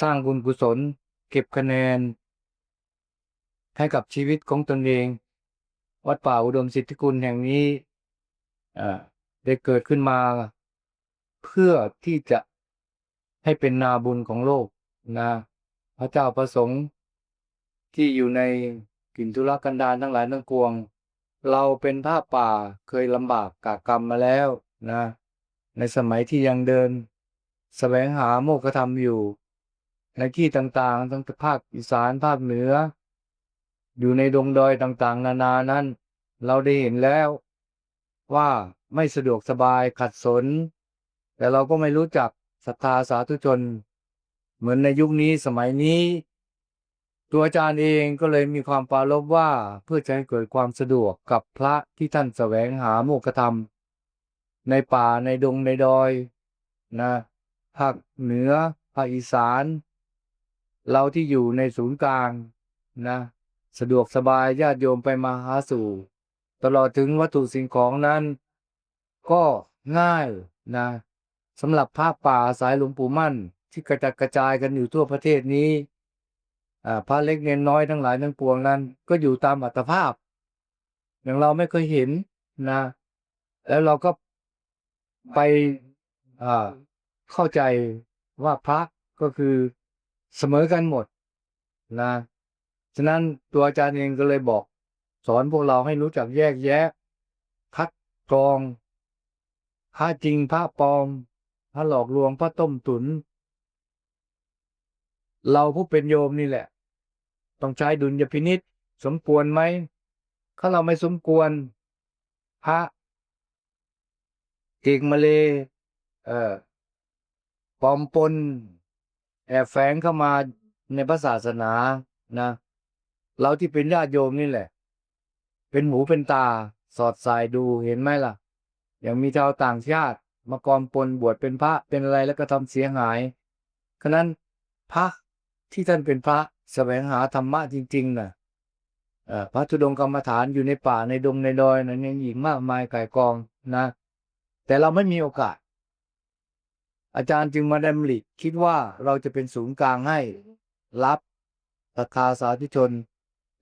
สร้างบุญกุศล เก็บคะแนน ให้กับชีวิตของตนเอง วัดป่าอุดมสิทธิคุณแห่งนี้ได้เกิดขึ้นมา เพื่อที่จะให้เป็นนาบุญของโลกนะพระเจ้าประสงค์ ที่อยู่ในกิ่นทุรกันดารทั้งหลายทั้งปวง เราเป็นผ้าป่าเคยลำบากกากกรรมมาแล้วนะ ในสมัยที่ยังเดินแสวงหาโมกธรรมอยู่ ในที่ต่างๆ ทั้งภาคอีสานภาคเหนือ อยู่ในดงดอยต่างๆ นานานั้น เราได้เห็นแล้ว ว่าไม่สะดวกสบายขัดสน แต่เราก็ไม่รู้จักศรัทธาสาธุชน เหมือนในยุคนี้สมัยนี้ ตัวอาจารย์เองก็เลยมีความปรารภว่าเพื่อจะให้เกิดความสะดวกกับพระที่ท่านแสวงหาโมกธรรม ในป่าในดงในดอยนะภาคเหนือภาคอีสาน เราที่อยู่ในศูนย์กลางนะสะดวกสบายญาติโยมไปมาหาสู่ ตลอดถึงวัตถุสิ่งของนั้น ก็ง่ายนะสำหรับภาคป่าสายหลวงปู่มั่นที่กระจัดกระจายกันอยู่ทั่วประเทศนี้พระเล็กเนนน้อยทั้งหลายทั้งปวงนั้น ก็อยู่ตามอัตภาพ อย่างเราไม่เคยเห็นนะ แล้วเราก็ไปเข้าใจว่าพระก็คือ เสมอกันหมดนะ ฉะนั้นตัวอาจารย์เองก็เลยบอก สอนพวกเราให้รู้จักแยกแยะ คัดกรองพระจริงพระปลอมพระหลอกลวงพระต้มตุน เราผู้เป็นโยมนี่แหละ ต้องใช้ดุลยพินิษสมควรไหมถ้าเราไม่สมควร พระเกกมาเลเอ่อปลอมปน แอบแฝงเข้ามาในพระศาสนานะ เราที่เป็นญาติโยมนี่แหละ เป็นหมูเป็นตาสอดสายดูเห็นไหมล่ะ อย่างมีชาวต่างชาติมากอมปนบวชเป็นพระเป็นอะไรแล้วก็ทำเสียหายฉะนั้นพระที่ท่านเป็นพระแสวงหาธรรมะจริงๆนะเอ่อพระธุดงกรรมฐานอยู่ในป่าในดงในดอยนั้นยังอีกมากมายไก่กองนะ แต่เราไม่มีโอกาส อาจารย์จึงมาดำริคิดว่าเราจะเป็นศูนย์กลางให้ รับศรัทธาสาธุชน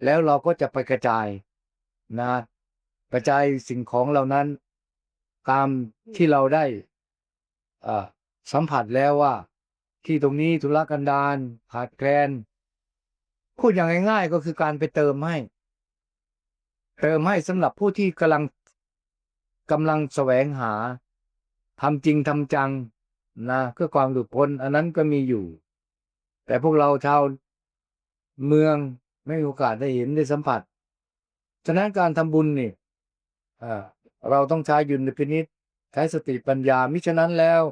แล้วเราก็จะไปกระจายนะกระจายสิ่งของเหล่านั้น ตามที่เราได้สัมผัสแล้วว่า ที่ตรงนี้ธุรกันดารขาดแคลนพูดอย่างง่ายๆก็คือการไปเติมให้ เติมให้สำหรับผู้ที่กำลังกำลังแสวงหาทำจริงทำจัง นะเพื่อความหลุดพ้นอันนั้นก็มีอยู่ แต่พวกเราชาวเมืองไม่มีโอกาสได้เห็นได้สัมผัส ฉะนั้นการทำบุญนี่เอ่อเราต้องใช้ยุนพินิษใช้สติปัญญามิฉะนั้นแล้ว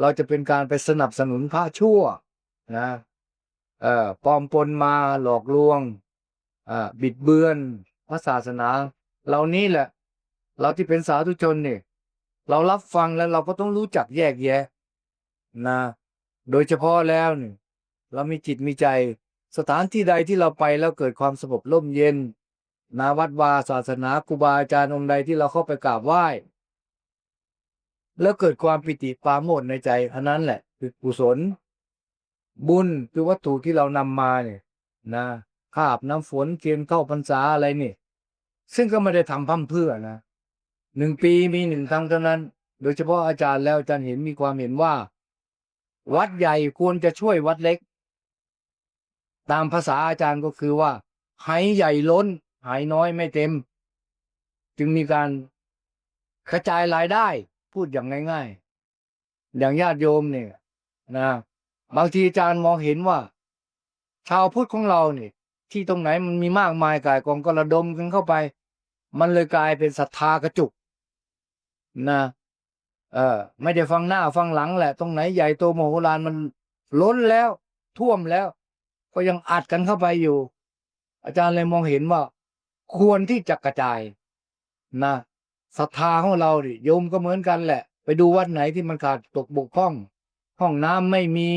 เราจะเป็นการไปสนับสนุนพระชั่วนะเอ่อปลอมปนมาหลอกลวงอ่าบิดเบือนพระศาสนา เหล่านี้แหละ เราที่เป็นสาธุชนเนี่ยเรารับฟังแล้วเราก็ต้องรู้จักแยกแยะ นะ โดยเฉพาะแล้วเนี่ยเรามีจิตมีใจ สถานที่ใดที่เราไปแล้วเกิดความสงบร่มเย็นนาวัดวาศาสนาครูบาอาจารย์องค์ใดที่เราเข้าไปกราบไหว้ แล้วเกิดความปิติปาโมทย์ในใจอันนั้นแหละ คือกุศล บุญคือวัตถุที่เรานำมาเนี่ยนะคาบน้ำฝนเทียนเข้าพรรษาอะไรนี่ ซึ่งก็ไม่ได้ทำพั่มเพื่อนะหนึ่งปีมีหนึ่งครั้งเท่านั้น โดยเฉพาะอาจารย์แล้วอาจารย์เห็นมีความเห็นว่า วัดใหญ่ควรจะช่วยวัดเล็ก ตามภาษาอาจารย์ก็คือว่า หายใหญ่ล้น หายน้อยไม่เต็ม จึงมีการกระจายรายได้พูดอย่างง่ายๆ อย่างญาติโยมเนี่ยนะบางทีอาจารย์มองเห็นว่า ชาวพุทธของเราเนี่ย ที่ตรงไหนมันมีมากมายกายกองก็ระดมกันเข้าไป มันเลยกลายเป็นศรัทธากระจุกนะ เออไม่ได้ฟังหน้าฟังหลังแหละ ตรงไหนใหญ่โตโมโหลานมันล้นแล้ว ท่วมแล้ว ก็ยังอัดกันเข้าไปอยู่ อาจารย์เลยมองเห็นว่า ควรที่จะกระจายนะศรัทธาของเราดิโยมก็เหมือนกันแหละ ไปดูวัดไหนที่มันขาดตกบกพร่อง ห้องน้ำไม่มี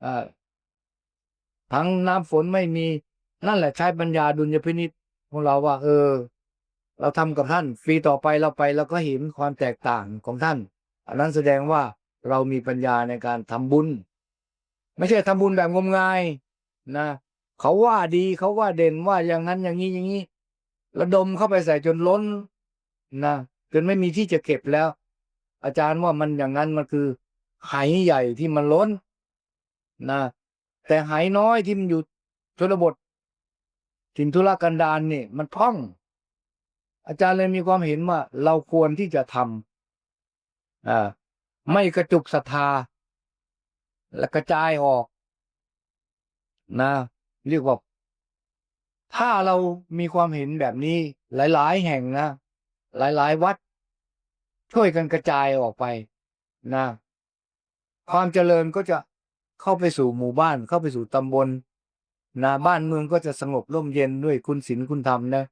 เอ่อทั้งน้ำฝนไม่มี นั่นแหละใช้ปัญญาดุลยพินิจของเราว่า เออ เราทำกับท่านฟรีต่อไปเราไปเราก็เห็นความแตกต่างของท่าน อันนั้นแสดงว่าเรามีปัญญาในการทำบุญ ไม่ใช่ทำบุญแบบงมงายนะเขาว่าดีเขาว่าเด่นว่าอย่างนั้นอย่างนี้อย่างนี้ระดมเข้าไปใส่จนล้นนะจนไม่มีที่จะเก็บแล้ว อาจารย์ว่ามันอย่างนั้นมันคือไหใหญ่ที่มันล้นนะแต่ไหน้อยที่มันอยู่ชนบทถิ่นธุรกันดารนี่มันพ่อง อาจารย์เลยมีความเห็นว่าเราควรที่จะทำอ่า ไม่กระจุกศรัทธา และกระจายออก นะ เรียกว่า ถ้าเรามีความเห็นแบบนี้ หลาย ๆ แห่งนะ หลาย ๆ วัด ช่วยกันกระจายออกไป นะ ความเจริญก็จะเข้าไปสู่หมู่บ้าน เข้าไปสู่ตำบลนะบ้านเมืองก็จะสงบร่มเย็นด้วยคุณศีลคุณธรรมนะ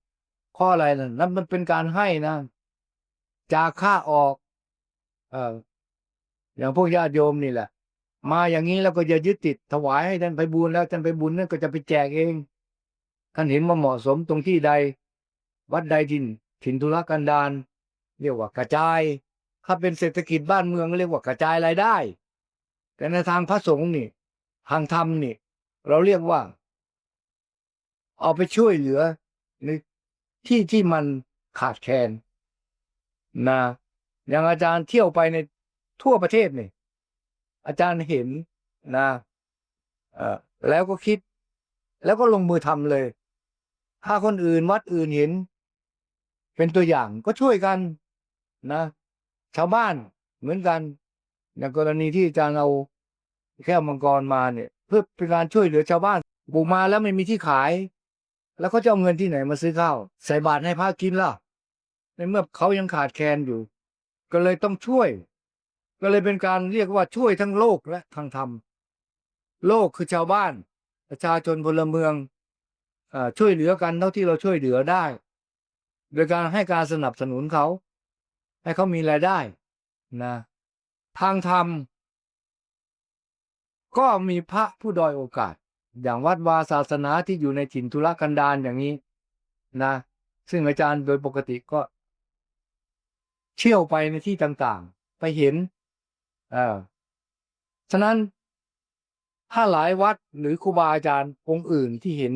ข้ออะไรนะนั่นมันเป็นการให้นะจากค่าออก เอออย่างพวกญาติโยมนี่แหละ มาอย่างนี้แล้วก็อย่ายึดติดถวายให้ท่านไปบุญแล้วท่านไปบุญนั่นก็จะไปแจกเองท่านเห็นว่าเหมาะสมตรงที่ใด วัดใดทินถิ่นธุรกันดารเรียกว่ากระจาย ถ้าเป็นเศรษฐกิจบ้านเมืองเรียกว่ากระจายรายได้ แต่ในทางพระสงฆ์นี่ทางธรรมนี่ เราเรียกว่า เอาไปช่วยเหลือในที่ที่มันขาดแคลนนะ อย่างอาจารย์เที่ยวไปในทั่วประเทศนี่อาจารย์เห็นนะเออแล้วก็คิด แล้วก็ลงมือทำเลย ถ้าคนอื่นวัดอื่นเห็น เป็นตัวอย่างก็ช่วยกันนะ ชาวบ้านเหมือนกันอย่างกรณีที่อาจารย์เอาแก้วมังกรมาเนี่ย เพื่อเป็นการช่วยเหลือชาวบ้านปลูกมาแล้วไม่มีที่ขาย แล้วเขาจะเอาเงินที่ไหนมาซื้อข้าวใส่บาตรให้พระกินล่ะ ในเมื่อเขายังขาดแคลนอยู่ ก็เลยต้องช่วย ก็เลยเป็นการเรียกว่าช่วยทั้งโลกและทางธรรม โลกคือชาวบ้าน ประชาชนพลเมืองอช่วยเหลือกันเท่าที่เราช่วยเหลือได้ โดยการให้การสนับสนุนเขา ให้เขามีรายได้นะทางธรรม ก็มีพระผู้ดอยโอกาส อย่างวัดวาศาสนาที่อยู่ในถิ่นธุรกันดารอย่างนี้นะ ซึ่งอาจารย์โดยปกติก็ เที่ยวไปในที่ต่างๆ ไปเห็นเออฉะนั้นถ้าหลายวัดหรือครูบาอาจารย์องค์อื่นที่เห็น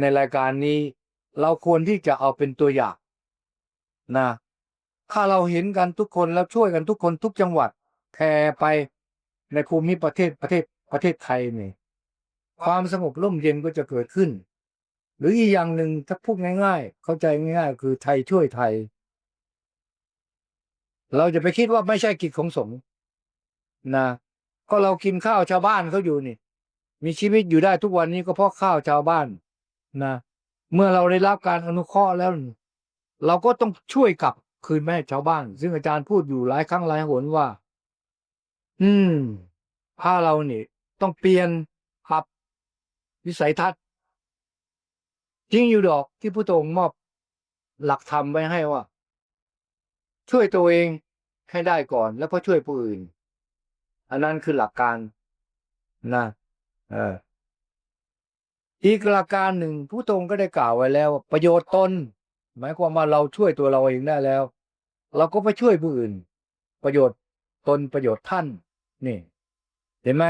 ในรายการนี้ เราควรที่จะเอาเป็นตัวอย่างนะถ้าเราเห็นกันทุกคนแล้วช่วยกันทุกคนทุกจังหวัดแผ่ไปในภูมิประเทศประเทศประเทศไทยนี่ความสงบร่มเย็นก็จะเกิดขึ้น หรืออีกอย่างหนึ่งถ้าพูดง่าย ๆ เข้าใจง่าย ๆ คือไทยช่วยไทย เราจะไปคิดว่าไม่ใช่กิจของสงฆ์นะ ก็เรากินข้าวชาวบ้านเขาอยู่นี่ มีชีวิตอยู่ได้ทุกวันนี้ก็เพราะข้าวชาวบ้านนะ เมื่อเราได้รับการอนุเคราะห์แล้ว เราก็ต้องช่วยกลับคืนแม่ชาวบ้าน ซึ่งอาจารย์พูดอยู่หลายครั้งหลายหนว่า อืมถ้าเราเนี่ยต้องเปลี่ยนปรับวิสัยทัศน์จริงอยู่ดอกที่พุทธองค์มอบหลักธรรมไว้ให้ว่า ช่วยตัวเองให้ได้ก่อนแล้วพอช่วยผู้อื่น อันนั้นคือหลักการนะเอออีกหลักการหนึ่งผู้ตรงก็ได้กล่าวไว้แล้ว ประโยชน์ตนหมายความว่าเราช่วยตัวเราเองได้แล้ว เราก็ไปช่วยผู้อื่น ประโยชน์ตนประโยชน์ท่านนี่ เห็นไหม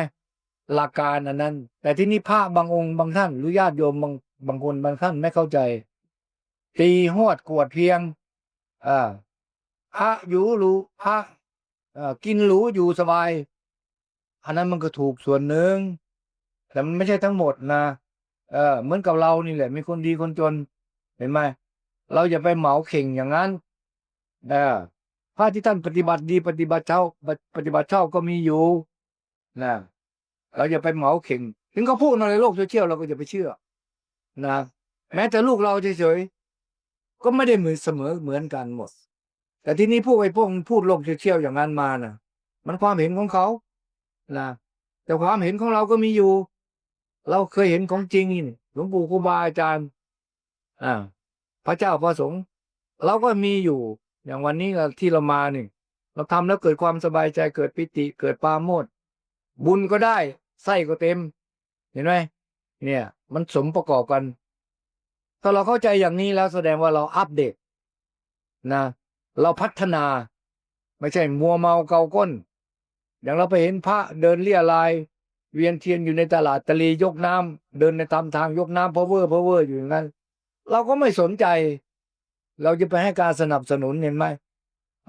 หลักการอันนั้น แต่ที่นี่พระบางองค์บางท่านหรือญาติโยมบางบางคนบางท่านไม่เข้าใจ ตีหวดกวดเพียงอ่า พระอยู่รู้พระกินหรูอยู่สบาย อันนั้นมันก็ถูกส่วนหนึ่งแต่มันไม่ใช่ทั้งหมดนะเออเหมือนกับเรานี่แหละ มีคนดีคนจน เห็นไหมเราอย่าไปเหมาเข่งอย่างนั้นเออพระที่ท่านปฏิบัติดีปฏิบัติเช่าปฏิบัติเช่าก็มีอยู่นะเราอย่าไปเหมาเข่ง ถึงเขาพูดในโลกโซเชียลเราก็อย่าไปเชื่อ นะ แม้แต่ลูกเราเฉยๆก็ไม่ได้เหมือนเสมอเหมือนกันหมด แต่ที่นี้พวกไอ้พวกมันพูดโลกโซเชียลอย่างนั้นมานะมันความเห็นของเขานะแต่ความเห็นของเราก็มีอยู่ เราเคยเห็นของจริงนี่หลวงปู่ครูบาอาจารย์อ่าพระเจ้าพระสงฆ์เราก็มีอยู่ อย่างวันนี้ที่เรามานี่เราทำแล้วเกิดความสบายใจเกิดปิติเกิดปาโมทย์บุญก็ได้ไส้ก็เต็ม เห็นไหมเนี่ย มันสมประกอบกัน ถ้าเราเข้าใจอย่างนี้แล้วแสดงว่าเราอัปเดตนะ เราพัฒนา ไม่ใช่มัวเมาเกาก้น อย่างเราไปเห็นพระเดินเลี่ยราย เวียนเทียนอยู่ในตลาดตะลียกน้ำเดินในตามทางยกน้ำ power power อยู่อย่างนั้น เราก็ไม่สนใจ เราจะไปให้การสนับสนุนเห็นไหม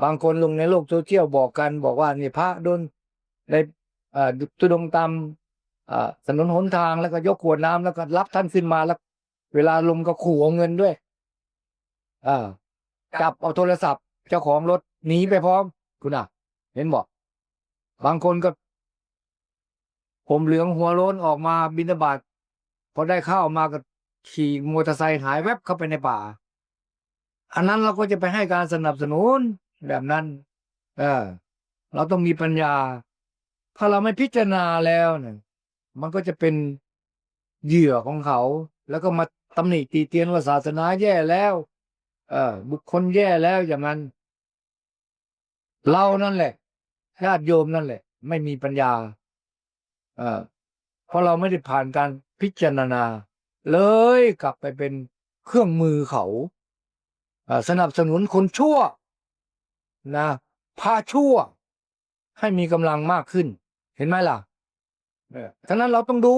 บางคนลงในโลกโซเชียลบอกกันบอกว่านี่พระโดนในตุดงตามอ่าถนนหนทางแล้วก็ยกขวดน้ำแล้วก็รับท่านขึ้นมาแล้ว เวลาลงก็ขู่เอาเงินด้วย อ่าจับเอาโทรศัพท์ เจ้าของรถหนีไปพร้อม คุณอะ เห็นบอกบางคนก็ ผมเหลืองหัวโล้นออกมาบินบาตพอได้ข้าวมาก็ขี่มอเตอร์ไซค์หายแวบเข้าไปในป่า อันนั้นเราก็จะไปให้การสนับสนุนแบบนั้น เออ เราต้องมีปัญญา ถ้าเราไม่พิจารณาแล้วเนี่ยมันก็จะเป็นเหยื่อของเขา แล้วก็มาตำหนิตีเตียนว่าศาสนาแย่แล้ว เออบุคคลแย่แล้วอย่างนั้น เรานั่นแหละญาติโยมนั่นแหละ ไม่มีปัญญาเออเพราะเราไม่ได้ผ่านการพิจารณา เลยกลับไปเป็นเครื่องมือเขาสนับสนุนคนชั่วนะพาชั่ว ให้มีกำลังมากขึ้น เห็นไหมล่ะฉะนั้นเราต้องดู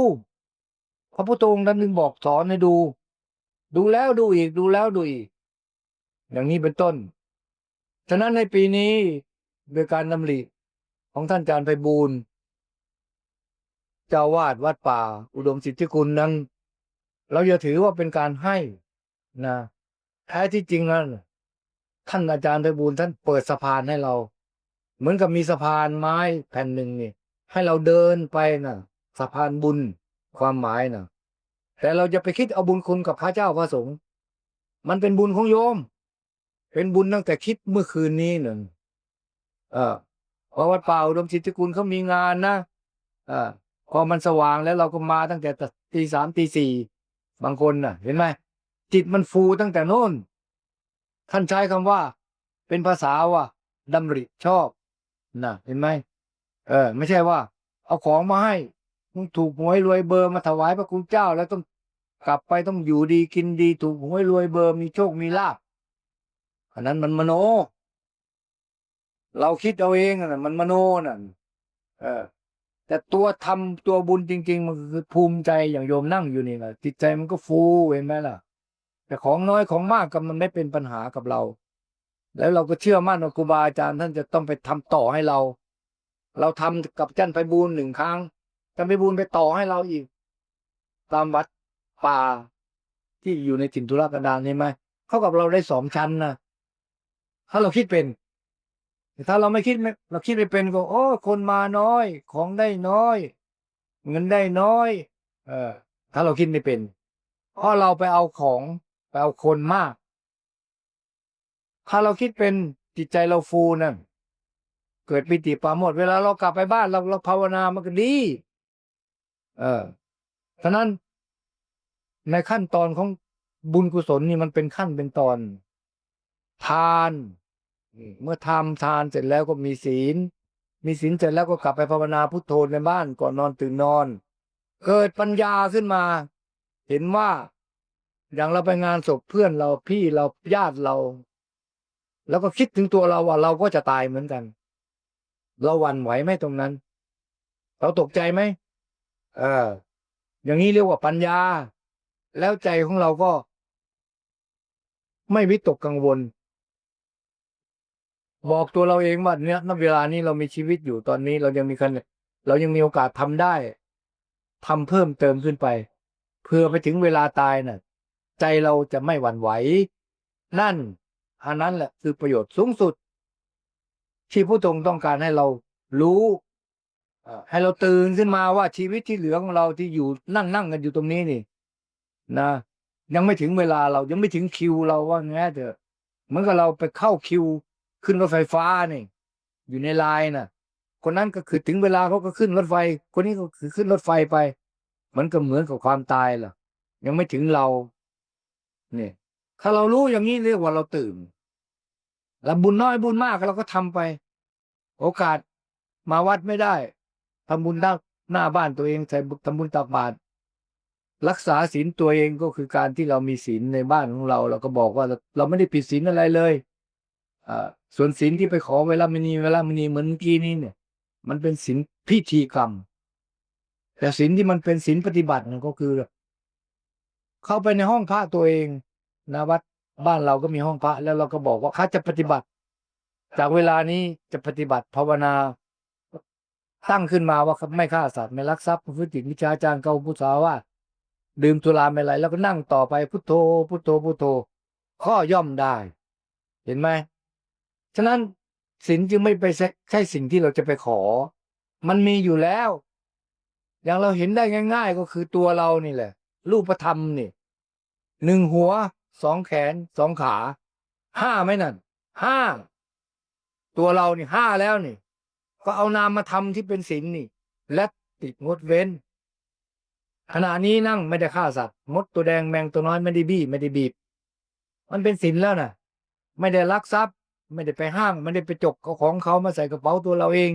พระพุทธองค์ท่านนึงบอกสอนให้ดู ดูแล้วดูอีกดูแล้วดูอีก อย่างนี้เป็นต้น ฉะนั้นในปีนี้ โดยการดำริของท่านอาจารย์ไพบูลเจ้าวาดวัดป่า อุดมสิทธิคุณนั้น เราอย่าถือว่าเป็นการให้นะแท้ที่จริงนั้นท่านอาจารย์ไพบูลท่านเปิดสะพานให้เรา เหมือนกับมีสะพานไม้แผ่นหนึ่งนี่ให้เราเดินไปนะสะพานบุญความหมายน่ะ แต่เราจะไปคิดเอาบุญคุณกับพระเจ้าพระสงฆ์มันเป็นบุญของโยม เป็นบุญตั้งแต่คิดเมื่อคืนนี้หนึ่ง เออเพราะวัดป่าอุดมสิทธิคุณเขามีงานนะเออพอมันสว่างแล้วเราก็มาตั้งแต่ตีสามตีสี่บางคนน่ะ เห็นไหมจิตมันฟูตั้งแต่โน้นท่านใช้คำว่า เป็นภาษาว่าดำริชอบนะเห็นไหมเออ ไม่ใช่ว่า เอาของมาให้มึงถูกหวยรวยเบอร์มาถวายพระคุณเจ้า แล้วต้องกลับไปต้องอยู่ดีกินดี ถูกหวยรวยเบอร์มีโชคมีลาภอันนั้นมันมโน เราคิดเอาเองน่ะมันมโนน่ะเออ แต่ตัวทำตัวบุญจริง ๆ มันคือภูมิใจอย่างโยมนั่งอยู่นี่แหละจิตใจมันก็ฟูเห็นไหมล่ะ แต่ของน้อยของมากก็มันไม่เป็นปัญหากับเรา แล้วเราก็เชื่อมั่นว่าครูบาอาจารย์ท่านจะต้องไปทำต่อให้เรา เราทำกับจันไพบูลย์หนึ่งครั้งจันไพบูลย์ไปต่อให้เราอีก ตามวัดป่าที่อยู่ในถิ่นธุรกันดารเห็นไหม เข้ากับเราได้สองชั้นนะถ้าเราคิดเป็น แต่ถ้าเราไม่คิดไม่เราคิดไม่เป็นก็โอ้คนมาน้อย ของได้น้อย เงินได้น้อย เออ ถ้าเราคิดไม่เป็น เพราะเราไปเอาของไปเอาคนมาก ถ้าเราคิดเป็นจิตใจเราฟูนั่นเกิดปิติปราโมดเวลาเรากลับไปบ้านเราเราภาวนามันก็ดี เออฉะนั้นในขั้นตอนของบุญกุศลนี่มันเป็นขั้นเป็นตอน ทาน เมื่อทำทานเสร็จแล้วก็มีศีล มีศีลเสร็จแล้วก็กลับไปภาวนาพุทโธในบ้านก่อนนอนตื่นนอน เกิดปัญญาขึ้นมา เห็นว่าอย่างเราไปงานศพเพื่อนเราพี่เราญาติเรา แล้วก็คิดถึงตัวเราว่าเราก็จะตายเหมือนกัน เราหวั่นไหวไหมตรงนั้น เราตกใจไหมเออ อย่างนี้เรียกว่าปัญญา แล้วใจของเราก็ ไม่วิตกกังวล บอกตัวเราเองว่าเนี่ยณเวลานี้เรามีชีวิตอยู่ตอนนี้เรายังมีคันเรายังมีโอกาสทำได้ทำเพิ่มเติมขึ้นไปเพื่อไปถึงเวลาตายน่ะ ใจเราจะไม่หวั่นไหว นั่นอันนั้นแหละคือประโยชน์สูงสุด ที่ผู้ทรงต้องการให้เรารู้ให้เราตื่นขึ้นมาว่าชีวิตที่เหลือของเราที่อยู่นั่งนั่งกันอยู่ตรงนี้นี่ นะ ยังไม่ถึงเวลาเรายังไม่ถึงคิวเราว่าแง่เถอะเหมือนกับเราไปเข้าคิว ขึ้นรถไฟฟ้านี่อยู่ในไลน์น่ะ คนนั้นก็คือถึงเวลาเขาก็ขึ้นรถไฟ คนนี้ก็คือขึ้นรถไฟไป มันก็เหมือนกับความตายล่ะ ยังไม่ถึงเราเนี่ยถ้าเรารู้อย่างนี้เรียกว่าเราตื่น แล้วบุญน้อยบุญมากเราก็ทำไป โอกาสมาวัดไม่ได้ทำบุญหน้าหน้าบ้านตัวเองใส่บุญทำบุญตักบาตรรักษาศีลตัวเองก็คือการที่เรามีศีลในบ้านของเรา เราก็บอกว่าเราไม่ได้ผิดศีลอะไรเลยอ่า ส่วนศีลที่ไปขอเวลามณีเวลามณีเหมือนเมื่อกี้นี้เนี่ย มันเป็นศีลพิธีกรรม แต่ศีลที่มันเป็นศีลปฏิบัตินั่นก็คือ เข้าไปในห้องพระตัวเองนะวัดบ้านเราก็มีห้องพระ แล้วเราก็บอกว่าข้าจะปฏิบัติ จากเวลานี้จะปฏิบัติภาวนา ตั้งขึ้นมาว่าไม่ฆ่าสัตว์ไม่ลักทรัพย์พฤติผิดวิชาจารเกาผู้สาวว่าดื่มสุราไม่ไหลแล้วก็นั่งต่อไปพุทโธพุทโธพุทโธข้อย่อมได้ เห็นไหม ฉะนั้นศีลจึงไม่ไปใช่ใช่สิ่งที่เราจะไปขอ มันมีอยู่แล้ว อย่างเราเห็นได้ง่าย ๆ ก็คือตัวเรานี่แหละ รูปธรรมนี่หนึ่งหัวสองแขนสองขา ห้าไหมนั่นห้า ตัวเรานี่ห้าแล้วนี่ ก็เอานามมาทำที่เป็นศีลนี่ และติดงดเว้น ขณะนี้นั่งไม่ได้ฆ่าสัตว์ มดตัวแดงแมงตัวน้อยไม่ได้บี้ไม่ได้บีบ มันเป็นศีลแล้วน่ะ ไม่ได้ลักทรัพย์ ไม่ได้ไปห้างไม่ได้ไปจกของเขามาใส่กระเป๋าตัวเราเอง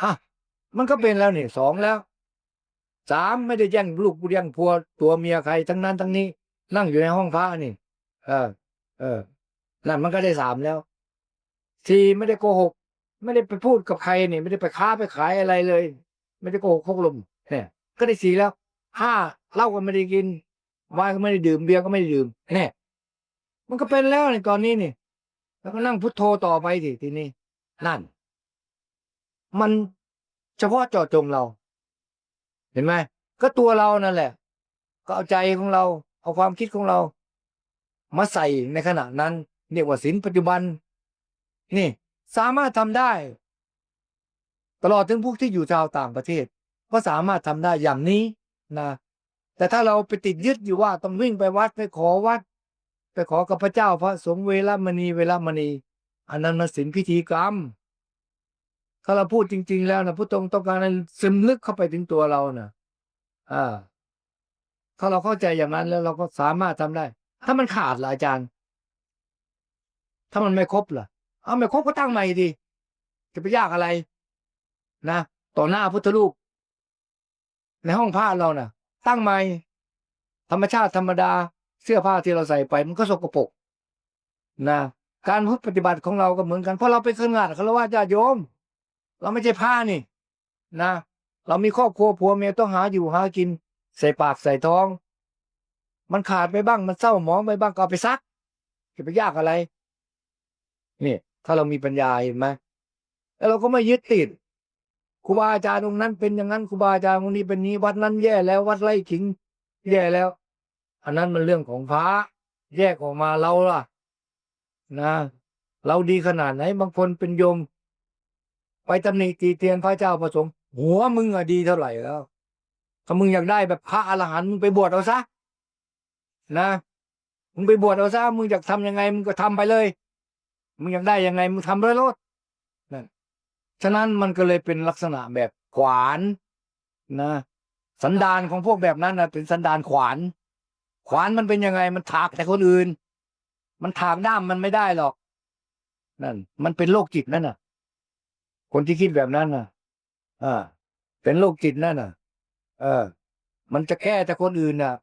อะมันก็เป็นแล้วนี่สองแล้วสามไม่ได้แย่งลูกแย่งผัวตัวเมียใครทั้งนั้นทั้งนี้ นั่งอยู่ในห้องพระนี่ เออ เออ นั่นมันก็ได้สามแล้วสี่ไม่ได้โกหก ไม่ได้ไปพูดกับใครนี่ ไม่ได้ไปค้าไปขายอะไรเลย ไม่ได้โกหกพกลมเนี่ยก็ได้สี่แล้วห้าเหล้าก็ไม่ได้กินวน์ก็ไม่ได้ดื่มเบียร์ก็ไม่ได้ดื่มเนี่ยมันก็เป็นแล้วในตอนนี้นี่ แล้วก็นั่งพุทโธต่อไปสิทีนี้นั่น มันเฉพาะเจาะจงเรา เห็นไหมก็ตัวเรานั่นแหละ ก็เอาใจของเรา เอาความคิดของเรา มาใส่ในขณะนั้นเรียกว่าศีลปัจจุบัน นี่สามารถทำได้ ตลอดถึงพวกที่อยู่ชาวต่างประเทศ ก็สามารถทำได้อย่างนี้นะแต่ถ้าเราไปติดยึดอยู่ว่าต้องวิ่งไปวัดไปขอวัด ไปขอกับพระเจ้าพระสงฆ์เวลามณีเวลามณี อันนั้นมันศีลพิธีกรรม ถ้าเราพูดจริง ๆ แล้วนะพุทธองค์ต้องการให้ซึมลึกเข้าไปถึงตัวเรานะอ่าถ้าเราเข้าใจอย่างนั้นแล้วเราก็สามารถทำได้ ถ้ามันขาดล่ะอาจารย์ ถ้ามันไม่ครบล่ะ เอาไม่ครบก็ตั้งใหม่ดิจะไปยากอะไร นะต่อหน้าพุทธรูป ในห้องผ้าเรานะ่ะ ตั้งใหม่ธรรมชาติธรรมดา เสื้อผ้าที่เราใส่ไปมันก็สกปรกนะการพุทธปฏิบัติของเราก็เหมือนกัน เพราะเราเป็นขนงาดคารวะญาติโยม เราไม่ใช่ผ้านี่ นะ เรามีครอบครัวผัวเมียต้องหาอยู่หากิน ใส่ปากใส่ท้อง มันขาดไปบ้างมันเศร้าหมองไปบ้างก็เอาไปซักจะไปยากอะไรนี่ถ้าเรามีปัญญาเห็นไหมแล้วเราก็ไม่ยึดติดครูบาอาจารย์ตรงนั้นเป็นอย่างนั้นครูบาอาจารย์ตรงนี้เป็นนี้วัดนั้นแย่แล้ววัดไร่ขิง แย่แล้ว อันนั้นมันเรื่องของพระแยกออกมาเราล่ะ นะ เราดีขนาดไหนบางคนเป็นโยม ไปตำหนิตีเตียนพระเจ้าประสงค์หัวมึงอะดีเท่าไหร่แล้วถ้ามึงอยากได้แบบพระอรหันต์มึงไปบวชเอาซะนะมึงไปบวชเอาซะมึงอยากทำยังไงมึงก็ทำไปเลย มึงอยากได้ยังไงมึงทำเลยโลดนั่นฉะนั้นมันก็เลยเป็นลักษณะแบบขวานนะ สันดานของพวกแบบนั้นนะเป็นสันดานขวาน ขวานมันเป็นยังไงมันถากแต่คนอื่น มันถากด้ามมันไม่ได้หรอกนั่น มันเป็นโรคจิตนั่นน่ะ คนที่คิดแบบนั้นน่ะอ่าเป็นโรคจิตนั่นน่ะ เออ มันจะแก้แต่คนอื่นน่ะ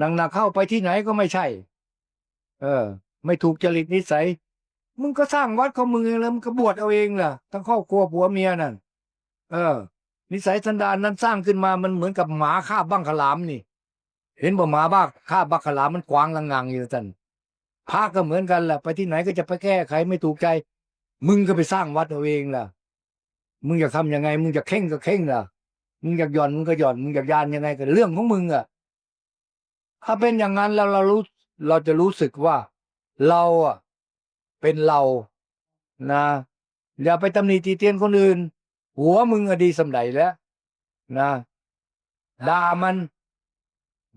นังหนักเข้าไปที่ไหนก็ไม่ใช่ เออ ไม่ถูกจริตนิสัยมึงก็สร้างวัดของมึงเองแล้วมึงก็บวชเอาเองล่ะทั้งครอบครัวผัวเมียนั่นเออ นิสัยสันดานนั้นสร้างขึ้นมามันเหมือนกับหมาคาบบังขลามนี่ เห็นบ่หมาบ้าคาบบังขลามมันกวางลังงังอยู่ท่านพระก็เหมือนกันแหละไปที่ไหนก็จะไปแก้ไขไม่ถูกใจ มึงก็ไปสร้างวัดเอาเองล่ะ มึงอยากทำยังไง มึงอยากเข่งก็เข่งล่ะ มึงอยากหย่อนมึงก็หย่อนมึงอยากยานยังไงก็เรื่องของมึงอะ ถ้าเป็นอย่างนั้นแล้วเรารู้เราจะรู้สึกว่า เราอะเป็นเรานะอย่าไปตำหนิตีเตียนคนอื่น หัวมึงอดีสำใดแล้วนะด่ามัน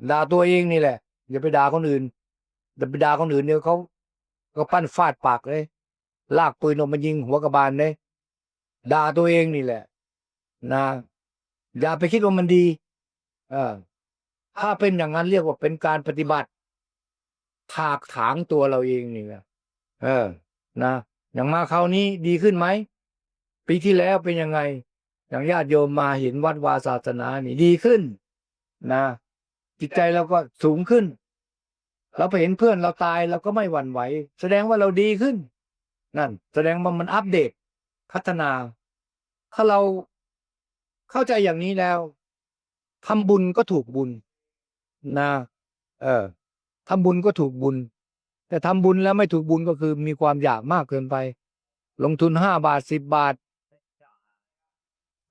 ด่าตัวเองนี่แหละ อย่าไปด่าคนอื่นแต่ไปด่าคนอื่นเนี่ยเขาก็ปั้นฟาดปากเลย ลากปืนออกมายิงหัวกระบาลเลยด่าตัวเองนี่แหละ นะ อย่าไปคิดว่ามันดี เออถ้าเป็นอย่างนั้นเรียกว่าเป็นการปฏิบัติถากถางตัวเราเองนี่แหละเออ นะ อย่างมาคราวนี้ดีขึ้นไหมปีที่แล้วเป็นยังไง อย่างญาติโยมมาเห็นวัดวาศาสนานี่ดีขึ้น นะ จิตใจเราก็สูงขึ้น เราไปเห็นเพื่อนเราตายเราก็ไม่หวั่นไหว แสดงว่าเราดีขึ้น นั่น แสดงว่ามันอัปเดตพัฒนา ถ้าเราเข้าใจอย่างนี้แล้วทำบุญก็ถูกบุญนะเออทำบุญก็ถูกบุญ แต่ทำบุญแล้วไม่ถูกบุญก็คือมีความอยากมากเกินไป ลงทุนห้าบาทสิบบาท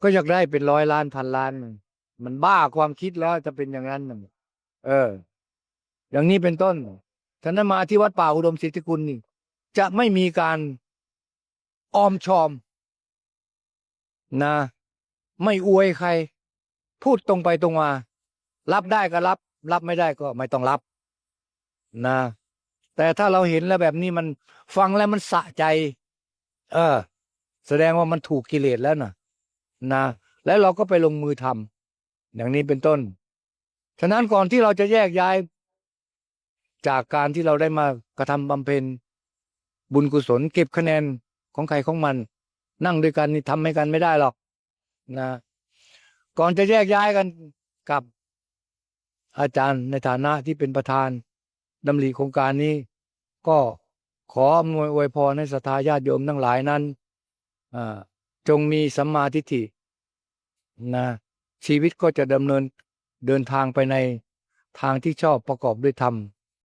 ก็อยากได้เป็นร้อยล้านพันล้านมันบ้าความคิดแล้วจะเป็นอย่างนั้นนะ เออ อย่างนี้เป็นต้นฉะนั้นมาที่วัดป่าอุดมศิทธิคุณนี่ จะไม่มีการออมชอม นะ ไม่อวยใคร พูดตรงไปตรงมา รับได้ก็รับ รับไม่ได้ก็ไม่ต้องรับ นะ แต่ถ้าเราเห็นแล้วแบบนี้มันฟังแล้วมันสะใจ เออ แสดงว่ามันถูกกิเลสแล้วนะนะ แล้วเราก็ไปลงมือทำอย่างนี้เป็นต้น ฉะนั้นก่อนที่เราจะแยกย้าย จากการที่เราได้มากระทำบำเพ็ญ บุญกุศลเก็บคะแนนของใครของมัน นั่งด้วยกันนี่ทำให้กันไม่ได้หรอกนะก่อนจะแยกย้ายกันกับอาจารย์ในฐานะที่เป็นประธานดำริโครงการนี้ ก็ขออำนวยอวยพรให้ศรัทธาญาติโยมทั้งหลายนั้นจงมีสัมมาทิฏฐินะชีวิตก็จะดำเนิน เดินทางไปในทางที่ชอบประกอบด้วยธรรม